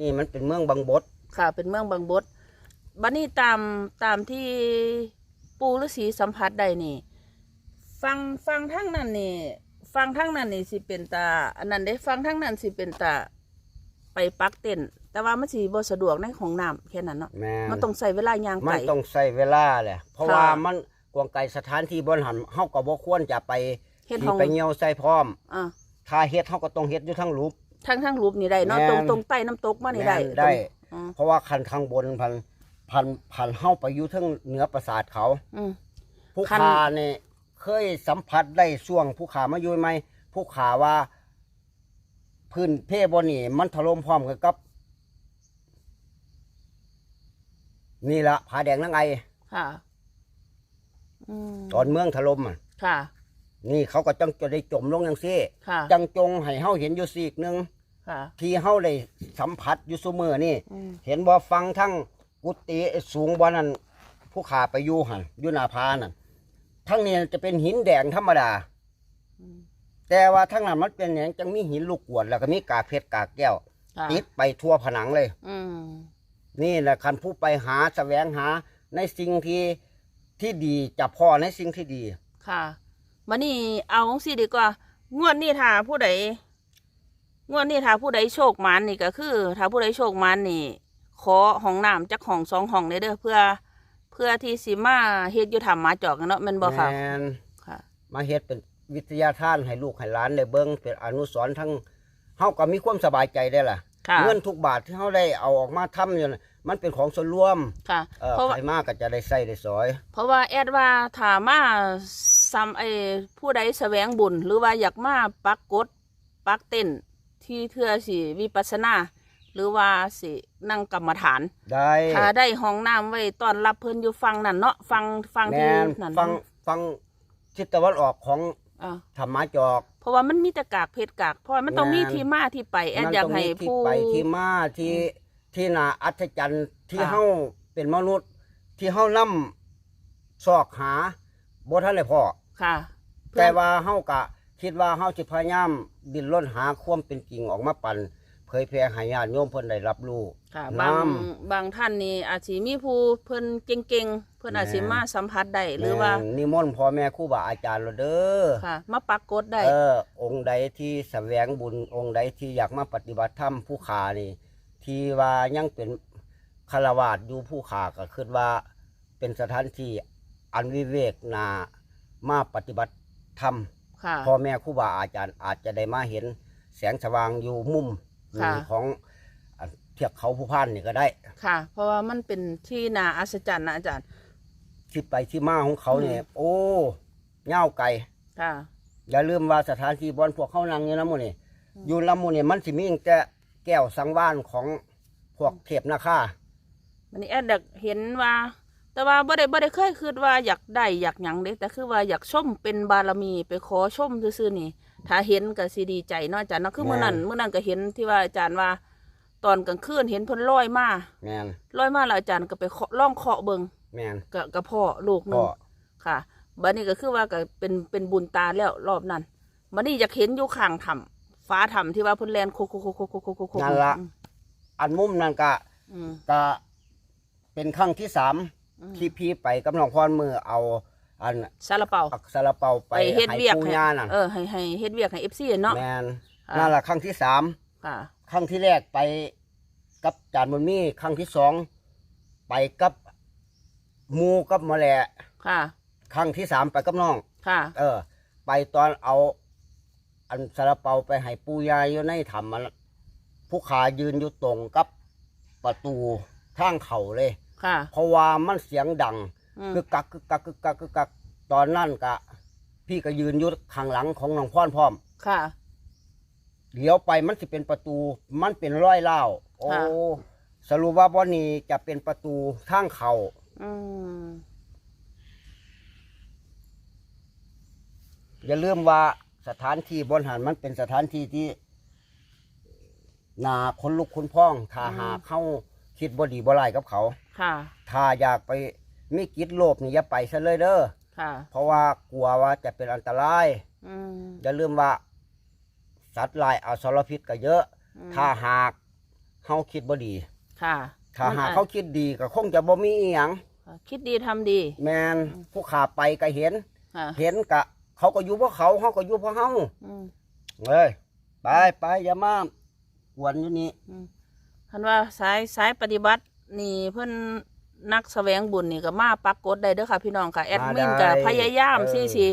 นี่มันเป็นเมืองบางบดค่ะ เป็นเมืองบางบดบัดนี้ตามตามที่ปูฤาษีสัมผัสได้นี่ ฟังฟังทั้งนั้นนี่ฟังทั้งนั้นนี่สิเป็นตา อันนั้นได้ฟังทั้งนั้นสิเป็นตาไปปักเต้นท์แต่ว่ามันสิบ่สะดวกในของน้ำแค่นั้นเนาะแม่นมันต้องใส่เวลายางมันไก่ต้องใช้เวลาแหละเพราะค่ะ ว่ามันกวางไกลสถานที่บนหันเฮาก็บ่ควรจะไปเฮ็ดขี่ของไปเหี่ยวใส่พร้อม อ่าถ้าเฮ็ดเฮาก็ต้องเฮ็ดอยู่ทั้งรูป ทั้งทั้งรูปนี่ได้เนาะแม่นตรงตรงใต้น้ำตกมานี่ได้แม่นได้ตรงอืมเพราะว่าคันข้างบนพันพันพันเฮาไปอยู่เทั้งเหนือปราสาทเขา อืม ผู้คัน ขาเนี่ยเคยสัมผัสได้ช่วงผู้ขามาอยู่ไหมผู้ขาว่าพื้นเพบนนี่มันถล่มพร้อมกันกับ นี่ละผาแดงนังไงค่ะ อืมตอนเมืองถล่มอะค่ะ นี่เขาก็จังจะได้จมลงอย่างซี่ค่ะ จังจงให้เฮาเห็นอยู่ซีกหนึ่ง ค่ะ ที่เฮาได้สัมผัสอยู่ซุมือนี่ อืม เห็นบ่ฟังทั้งกุฏิสูงบ่นั้นผู้ขาไปอยู่หันอยู่หน้าผานั่นทั้งนี้จะเป็นหินแดงธรรมดา อืมแต่ว่าทั้งนั้นมันเป็นอย่างจังมีหินลูกกวด แล้วก็มีกากเพชรกากแก้วค่ะติดไปทั่วผนังเลย อืมนี่แหละคันผู้ไปหาแสวงหาในสิ่งที่ที่ดีจะพ่อในสิ่งที่ดี ค่ะมานี่เอาของสิดีกว่า งวดนี้ถ้าผู้ใด งวดนี้ถ้าผู้ใดโชคหมันนี่ก็คือ ถ้าผู้ใดโชคหมันนี่ ขอห้องน้ำจักห้องสองห้องเด้อเด้อเพื่อ เพื่อที่สิมาเฮ็ดอยู่ถ้ำหมาจอกกันเนาะแม่นบ่ค่ะ แม่นค่ะ มาเฮ็ดเป็นวิทยาทานให้ลูกให้หลานได้เบิ่งเป็นอนุสรณ์ทั้งเฮาก็มีความสบายใจได้ล่ะ ค่ะ เงินทุกบาทที่เฮาได้เอาออกมาทำอยู่น่ะมันเป็นของส่วนรวมค่ะ เอ่อเพราะว่า ใครมากก็จะได้ใส่ได้สอย เพราะว่าแอดว่าถ้ามาซ้ำไอ้ผู้ใดแสวงบุญ หรือว่าอยากมาปักกดปักเต้น ที่เทื่อสิวิปัสสนาหรือว่าสินั่งกรรมฐานได้ถ้าได้ห้องน้ำไว้ต้อนรับเพิ่นอยู่ฟังนั่นเนาะฟังฟังที่แม่นนั่นฟังฟังทิศตะวันออกของอ่าธรรมะจอก เพราะว่ามันมีแต่กากเพชรกากเพราะว่ามันต้องมีแม่นที่มาที่ไป แอดมันอยากต้องให้มีที่ผู้ไปที่มาที่ที่น่าอัศจรรย์ที่ค่ะเฮาเป็นมนุษย์ ที่เฮานํซอกหาบ่ทันได้พอค่ะ แต่ว่าเฮากะ คิดว่าเฮาสิพยายามดิ้นรนหาความเป็นจริงออกมาปั่นเผยแพร่ให้ญาติโยมเพิ่นได้รับรู้ ค่ะน้บางบางท่านนี่อาจสิมีผู้เพิ่นเก่งๆ เพิ่นอาจสิแม่นมาสัมผัสได้หรือว่า แม่นนิมนต์พ่อแม่ครูบาอาจารย์เราเด้อ ค่ะ มาปักกดได้ เออองค์ใดที่แสวงบุญองค์ใดที่อยากมาปฏิบัติธรรมผู้ขานี่ ที่ว่ายังเป็นคารวาสอยู่ผู้ขาก็คิดว่า เป็นสถานที่อันวิเวกนามาปฏิบัติธรรม ค่ะ พ่อแม่ครูบาอาจารย์อาจจะได้มาเห็นแสงสว่างอยู่มุมหนึ่งค่ะ ของอันเทือกเขาผู้พันนี่ก็ได้ ค่ะ เพราะว่ามันเป็นที่น่าอัศจรรย์นะอาจารย์ที่ไปที่มาของเขาเนี่ยอืมโอ้เง่าวไก่ ค่ะ อย่าลืมว่าสถานที่บอนพวกเขานั่งอยู่น้ำหมูนี่อืม อยู่น้ำหมูนี่มันสิมีแต่แก้วสังวานของพวกเทพนาคา วันนี้แอดอยากเห็นว่า แต่ว่าบ่ได้บ่ได้เคยคิดว่าอยากได้อยากหยังเด้แต่คือว่าอยากชมเป็นบารมีไปขอชมซื่อๆนี่ ถ้าเห็นก็สิดีใจเนาะอาจารย์เนาะคือมื้อนั้นมื้อนั้นก็เห็นที่ว่าอาจารย์ว่า ตอนกลางคืนเห็นเพิ่นลอยมาแมนลอยมาแล้วอาจารย์ก็ไปเคาะล่องเคาะเบิงแมนกับกับพ่อลูกหนึพ่งอค่ะบัดนี้ก็คือว่าก็เป็นเป็นบุญตาแล้วรอบนั้นบัดนี้อยากเห็นอยู่ข้างถ้ำฟ้าถ้ำที่ว่าเพิ่นแลนโคโคโคโคโคโคโคโคนั่นละอันมุมนั่นก็อืมก็เป็นครั้งที่สาม อืมที่พี่ไปกับน้องพรมือเอา อันซาลาเปาอักษรเปาไปไปเฮ็ดให้เวียกปู่ให้ย่านั่นเออให้ให้เฮ็ดเวียกให้ FC เนาะ แมนอ่านั่นแหละครั้งที่สามค่ะ ครั้งที่แรกไปกับจานบุญมีครั้งที่สองไปกับหมูกับหมอแหละค่ะ ครั้งที่สามไปกับน้อง ค่ะ เออ ไปตอนเอา อันสารเปาไปให้ปูยายอยู่ในถ้ำมันผู้ขายืนอยู่ตรงกับประตูทางเขาเลย ค่ะ เพราะว่ามันเสียงดังอืม กึกกักกึกกักกึกกักกึกกักตอนนั้นกะ พี่ก็ยืนอยู่ข้างหลังของน้องพ่อนพร้อมค่ะ เลี้ยวไปมันสิเป็นประตู มันเป็นร้อยเล่าวโอ้ค่ะ สรุปว่าบ่นี้จะเป็นประตูทางเขาอืมอย่าลืมว่าสถานที่บนหันมันเป็นสถานที่ที่นาคนลุกคนพ้องถ้าหากเข้าคิดบ่ดีบ่ร้ายกับเขา ค่ะ ถ้าอยากไปมีกิจโลภนี่อย่าไปซะเลยเด้อค่ะ เพราะว่ากลัวว่าจะเป็นอันตราย อืมอย่าลืมว่า สัตว์ลายอสรพิษก็เยอะ อืมถ้าหากเฮาคิดบ่ดี ค่ะถ้ามันหากอะเขาคิดดีก็คงจะบ่มีอีหยังคิดดีทำดี แมนผู้ขาไปก็เห็น ค่ะเห็นกะ เขาก็อยู่เพราะเขาเฮาก็อยู่เพราะเฮาอืมเอ้ยไปไปอย่ามากวนอยู่นี่ อืมคันว่าสายสายปฏิบัติ นี่เพิ่นนักแสวงบุญนี่ก็มาปักกดได้เด้อค่ะ พี่น้องค่ะแอดมินก็พยายามสิสิ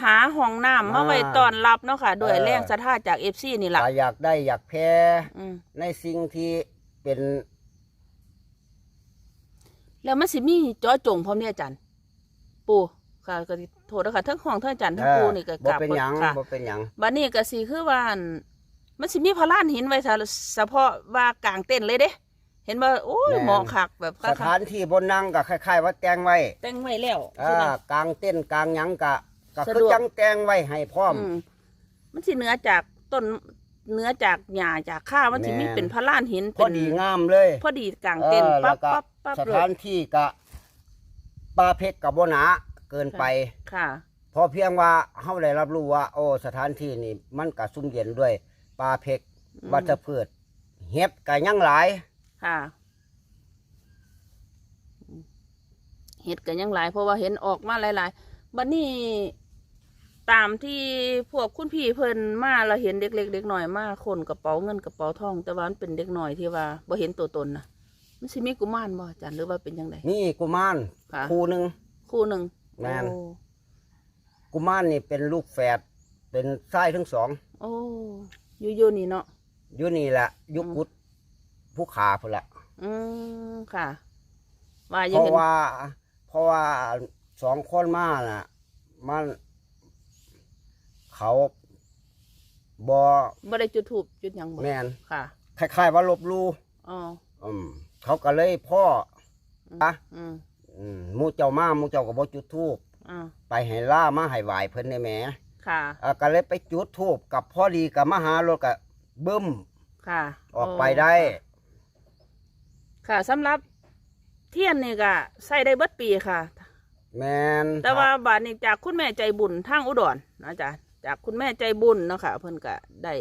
หาห้องน้ำมาไว้ต้อนรับเนาะค่ะด้วยแรงศรัทธาจาก FC นี่ล่ะถ้าอยากได้อยากแพ้อืมในสิ่งที่เป็นแล้วมันสิมีเจอจงพร้อมเนี่ยอาจารย์ ปู่ค่ะก็สิโทษนะคะทั้งห้องทั้งอาจารย์ทั้งปู่นี่ก็บ่กราบเป็นหยังค่ะ บ่เป็นหยังบัดนี้ก็สิคือว่าอั่นมันสิมีพระลานหินไว้เฉพาะว่ากลางเต้นท์เลยเด้ เห็นว่าโอ้ยเหมาะคักแบบสคักถานที่บนนั่งก็คล้ายๆว่าแต่งไว้แต่งไว้แล้วอ่าสินะกลางเต้นท์กลางหยังกะก็สะคือดวก จังแต่งไว้ให้พร้อม อืมมันสิเหนือจากต้นเหนือจากหญ้าจากข้าวมันสิมีแม่นเป็นพระลานหินพเป็อนดีงามเลย พอดีกลางเต้นท์ออแล้ปั๊วบก็ปั๊บปั๊บสเลถายนที่ก็ปลาเพชรกับโบหนาเกินไป ค่ะ พอเพียงว่าเฮาได้รับรู้ว่า โอ้สถานที่นี่มันก็ซุ่มเย็นด้วยปลาเพกอืม วัชพืชเห็ดก็ยังหลาย ค่ะเห็ดกันยังหลายเพราะว่าเห็นออกมาหลายๆบัดนี้ตามที่พวกคุณพี่เพิ่นมาเราเห็นเด็กเล็กเด็กหน่อยมาคนกระเป๋าเงินกระเป๋าทอง แต่ว่ามันเป็นเด็กหน่อยที่ว่าบ่เห็นตัวตนนะมันสิมีกุมารบ่อาจารย์หรือว่าเป็นยังไงนี่กุมารค่ะคู่หนึ่งคู่หนึ่งแม่นโอ้กุมารนี่เป็นลูกแฝดเป็นไส้ทั้งสอง โอ้อยู่อยู่นี่เนาะอยู่นี่แหละยุคกุด ผู้ขาพุ่นละอืมค่ะ ว่าอเพยังราะเห็นว่า เพราะว่าสองคนมาน่ะ มัน เขาบอบ่ได้จุดถูกจุดหยังบ่แมนค่ะ คล้ายๆว่าลบหลูอ๋ออืมเขาก็เลยพ่ออืมอะอืมอืมหมูเจ้ามาหมูเจ้าก็บ่จุดทูบอ่าไปให้ล่ามาให้ไหวเพิ่นในแหมค่ะ อ่าก็เลยไปจุดทูบกับพ่อดีกับมาหารถกับบึ้ม ค่ะออกไปได้ ค่ะสำหรับเทียนนี่ก็ใส่ได้เบิดปีค่ะ แมนแต่ว่าบาทนี้จากคุณแม่ใจบุญทางอุดรนะจ๊ะจากคุณแม่ใจบุญเนาะค่ะเพิ่นก็ได้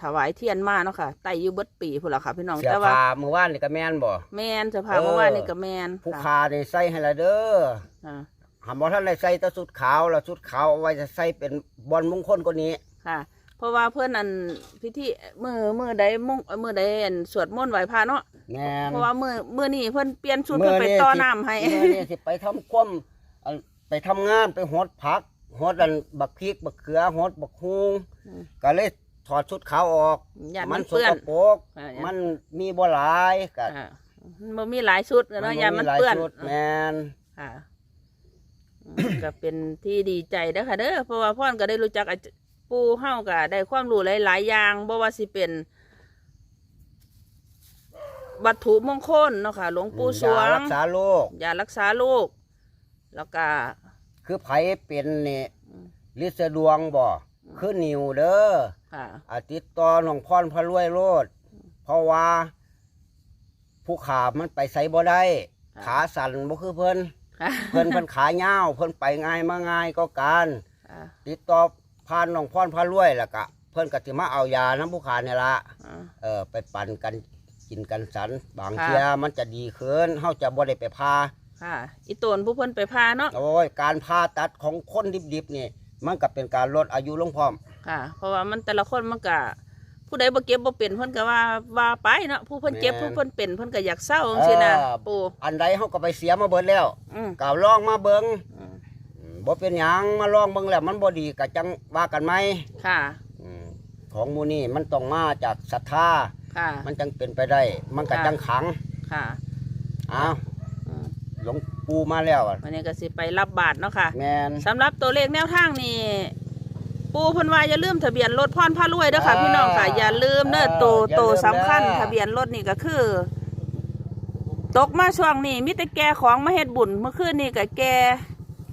ถวายเทียนมาเนาะค่ะไต่อยู่เบิดปีพุ่นละค่ะพี่น้องเสียแต่ว่าพาเมื่อวานนี่ก็แมนบ่ แมนจะพาเออ เมื่อวานนี่ก็แมนผู้ค่ะคาได้ใส่ให้ละเด้ออ่าหาบ่ท่านได้ใส่แต่สุดขาวแล้วสุดขาวเอาไว้จะใส่เป็นบอลมงคลกว่านี้ ค่ะ เพราะว่าเพื่อนอันพิธีมือมือใดมุ่งมือใดอันสวดมนต์ไหว้พระเนาะแมนเพราะว่ามือมือนี่เพิ่นเปลี่ยนชุดเพิ่นไปต่อน้ำให้ เมื่อนี้สิไปทำความอันไปทำงานไปหดผักหดอันบักพริกบักเขือหดบักฮุงอืมก็เลยถอดชุดขาวออกอย่ามัมันนสเปื้อนกปรกอ่าอย่ามัมันมีบ่หลายก็อ่ามันมีหลายชุดเนาะอย่ามันหลเปื้อนชุดแมนค่ะอืม ก็เป็นที่ดีใจเด้อค่ะเด้อเพราะว่าพ่อนก็ได้รู้จักอาจ ปู่เฮาก็ได้ความรู้หลาย ๆ อย่างบ่ว่าสิเป็น วัตถุมงคลเนาะค่ะ หลวงปู่สวยางรักษาโรคยารักษาโรคแล้วก็ คือไผเป็นนี่อืม ลิสดวงบ่คือนิวเด้อค่ะ อาติดต่อหลวงพรพระรวยโลดเพราะว่า ผู้ขามันไปไสบ่ได้ ค่ะ ขาสั่นบ่คือเพิ่น ค่ะเพิ่นเพิ่นขายาวเพิ่นไปง่ายมาง่ายก็การ ค่ะติดต่อ ผ่านหลวงพรพระรวยแล้วก็เพิ่นก็สิมาเอายาน้ำผู้ขานี่ละอ่า เออไปปั่นกันกินกันสันบางค่ะ เทียมันจะดีขึ้นเฮาจะบ่ได้ไปพา ค่ะ อีตนผู้เพิ่นไปพาเนาะ โอ้ยการผ่าตัดของคนดิบๆนี่ มันก็เป็นการลดอายุลงพร้อม ค่ะ เพราะว่ามันแต่ละคนมันก็ผู้ใดบ่เก็บบ่เป็นเพิ่นก็ว่าว่าไปเนาะ ผู้เพิ่นเจ็บแม่นผู้เพิ่นเป็นเพิ่นก็อยากเศร้าจังซี่นะเออ ปู่อันใดเฮาก็ไปเสียมาเบิดแล้วอืมก็ลองมาเบิงอืมอืม บ่เป็นหยังมาลองเบิ่งแล้วมันบ่ดีก็จังว่ากันไหมค่ะ อืมของหมูนี่มันต้องมาจากศรัทธาค่ะ มันจังเป็นไปได้ มันก็ค่ะ จังขังค่ะอ้าวอืมหลวงปู่มาแล้วอะวันนี้ก็สิไปรับบาตรเนาะค่ะแมน สำหรับตัวเลขแนวทางนี่ปูเพิ่นว่าอย่าลืมทะเบียนรถพรพารวยเด้อค่ะพี่น้องค่ะ อย่าลืมเด้อโตโตสำคัญทะเบียนรถนี่ก็คือ ตกมาช่วงนี้มีแต่แกของมาเฮ็ดบุญเมื่อคืนนี่ก็แก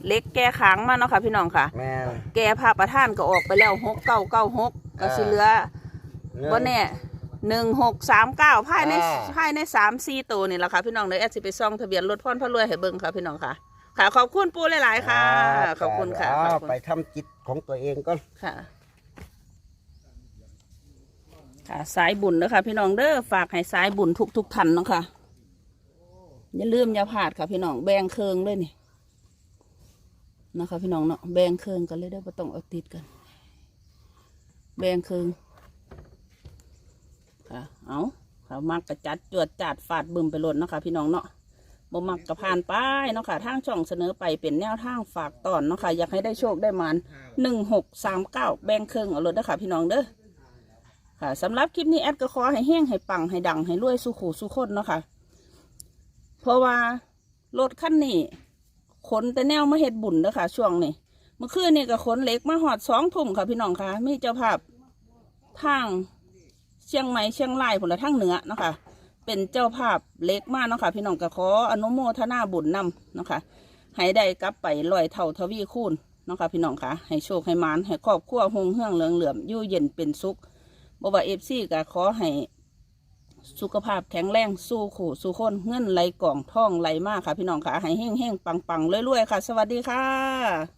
เหล็กแกขางมาเนาะค่ะพี่น้องค่ะ แมนแกพาประท่านก็ออกไปแล้วหกเก้าเก้าหกก็สิเหลือเงินบ่แน่หนึ่งหกสามเก้าภายในอ่า ภายในสามสี่ตัวนี่แหละค่ะพี่น้องเดี๋ยวแอดสิไปซ่องทะเบียนรถพ่อนพระรวยให้เบิ่งค่ะพี่น้องค่ะ ค่ะ ขอบคุณปูหลายๆค่ะขอบคุณค่ะอ้าขวอบคุณ ไปทำจิตของตัวเองก็ ค่ะ ค่ะสายบุญนะคะพี่น้องเด้อฝากให้สายบุญทุกทุกๆท่านเนาะค่ะอย่าลืมอย่าพลาดค่ะพี่น้องแบ่งเครืองเลยนี่ นะคะ พี่น้องเนาะแบ่งเครืองกันเลยเด้อไม่ต้องเอาติดกัน แบ่งเครืองค่ะ เอาค่ะมักกระจัดจวดจัดฟาดบึมไปหล่นนะคะ พี่น้องเนาะบ่มักกระพานป้ายเนาะค่ะทางช่องเสนอไปเป็นแนวทางฝากตอนเนาะค่ะอยากให้ได้โชคได้มันหนึ่งหกสามเก้าแบ่งเครืองเอาเลยเด้อค่ะพี่น้องเด้อค่ะสำหรับคลิปนี้แอดก็ขอให้แห้งให้ปังให้ดังให้รวยสุขูสุคนเนาะค่ะ เพราะว่ารถคันนี้ ขนแต่แนวมาเฮ็ดบุญเด้อค่ะ ช่วงนี้เมื่อคืนนี่ก็ขนเหล็กมาหอดสองทุ่มค่ะพี่น้องค่ะ มีเจ้าภาพทางเชียงใหม่เชียงรายผลละทางเหนือเนาะค่ะเป็นเจ้าภาพเล็กมากเนาะค่ะพี่น้องก็ขออนุโมทนาบุญนำเนาะค่ะให้ได้กลับไปลอยเท่าทวีคูณเนาะค่ะพี่น้องค่ะ ให้โชคให้มานให้ครอบครัวหงเฮืองเหลืองเหลื่อมยู่เย็นเป็นสุขบว่าเอฟซีก็ขอให้ สุขภาพแข็งแรงสู้ขู่สู้คนเงินไหลกล่องท่องไหลมากค่ะ พี่น้องค่ะให้เฮ้งเฮ้งปังปังรวยๆค่ะ สวัสดีค่ะ